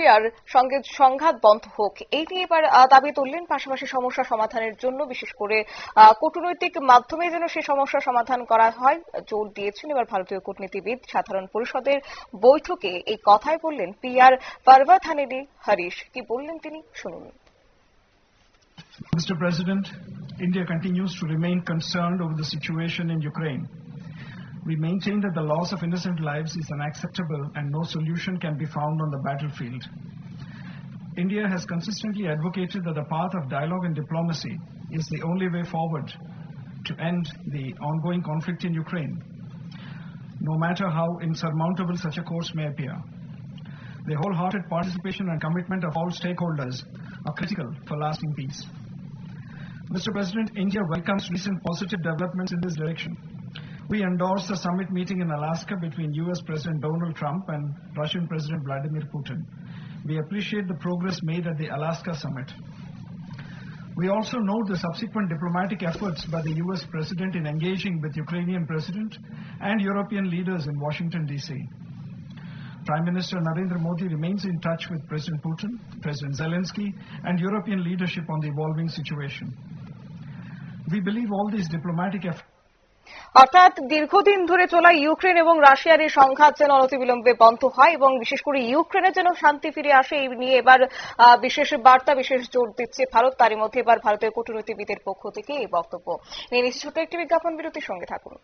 রাশিয়ার সঙ্গে সংঘাত বন্ধ হোক এই নিয়ে এবার দাবি তুললেন পাশাপাশি সমস্যা সমাধানের জন্য বিশেষ করে কূটনৈতিক মাধ্যমে যেন সেই সমস্যা সমাধান করা হয় জোর দিয়েছেন এবার ভারতীয় কূটনীতিবিদ সাধারণ পরিষদের বৈঠকে এই কথাই বললেন পি আর পার্ভাথানেডি হরিশ কি বললেন তিনি শুনুন Mr. President, India continues to remain concerned over the situation in Ukraine. We maintain that the loss of innocent lives is unacceptable and no solution can be found on the battlefield. India has consistently advocated that the path of dialogue and diplomacy is the only way forward to end the ongoing conflict in Ukraine, no matter how insurmountable such a course may appear. The wholehearted participation and commitment of all stakeholders are critical for lasting peace. Mr. President, India welcomes recent positive developments in this direction. We endorse the summit meeting in Alaska between US President Donald Trump and Russian President Vladimir Putin. We appreciate the progress made at the Alaska summit. We also note the subsequent diplomatic efforts by the US President in engaging with Ukrainian President and European leaders in Washington, D.C. Prime Minister Narendra Modi remains in touch with President Putin, President Zelensky, and European leadership on the evolving situation. We believe all these diplomatic efforts. অর্থাৎ দীর্ঘদিন ধরে চলা Ukraine এবং রাশিয়ার এই সংঘাত যেন অনতিবিলম্বে বন্ধ হয় এবং বিশেষ করে ইউক্রেনে যেন শান্তি ফিরে আসে, এই নিয়ে এবার বিশেষ বার্তা, বিশেষ জোর দিচ্ছে ভারত। তারই মধ্যে এবার ভারতের কূটনীতিবিদের পক্ষ থেকে এই বক্তব্য। নিয়ে নিচ্ছে ছোট্ট একটি বিজ্ঞাপন বিরতির সঙ্গে থাকুন।